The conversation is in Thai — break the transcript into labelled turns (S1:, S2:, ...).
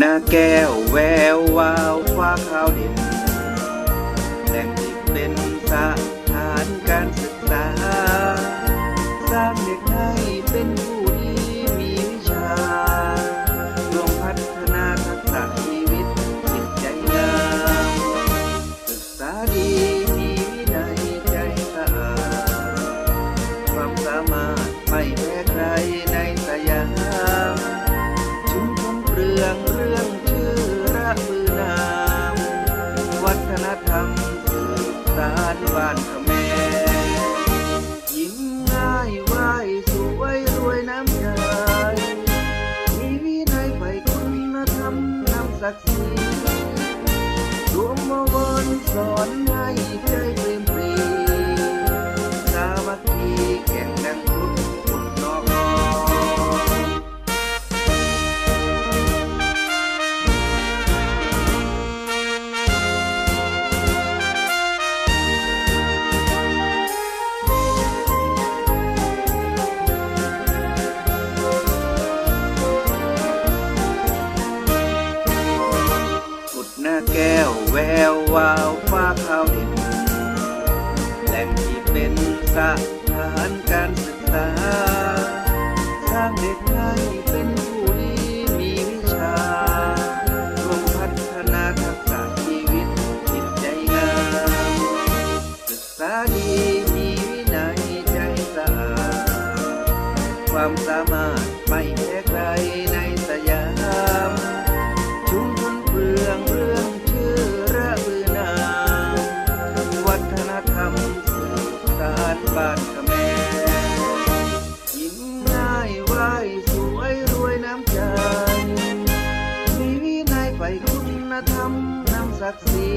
S1: นาแก้วแวววาวฟ้าขาวเด่นแหล่งที่เป็นสถานการศึกษา สร้างเด็กให้เป็นผู้ดีมีวิชาลงพัฒนาทักษะชีวิตจิตใจงามศึกษาดีมีวินัยใจสะอาดความสามารถไม่แพ้ใครานบ้านขมรยิ้มง่ายไหวสวยรวยน้ำใจมีวินัยไปคุณธรรมนำศักดิ์ศรีรวมมาวอนสอนให้ใจเปรมปรีสามัคคีแข่งดังคุณ แวววาวฟ้าขาวเด่นแหล่งที่เป็นสถานการศึกษา สร้างเด็กให้เป็นผู้ดีมีวิชาลงพัฒนาทักษะชีวิตจิตใจงามศึกษาดีมีวินัยใจสะอาดความสามารถไม่แพ้ใครในสยามชุมชนเปลือง บ้านเขมรยิ้มง่ายไหวสวยรวยน้ำใจมีวินัยไปคุณธรรมนำศักดิ์ศรี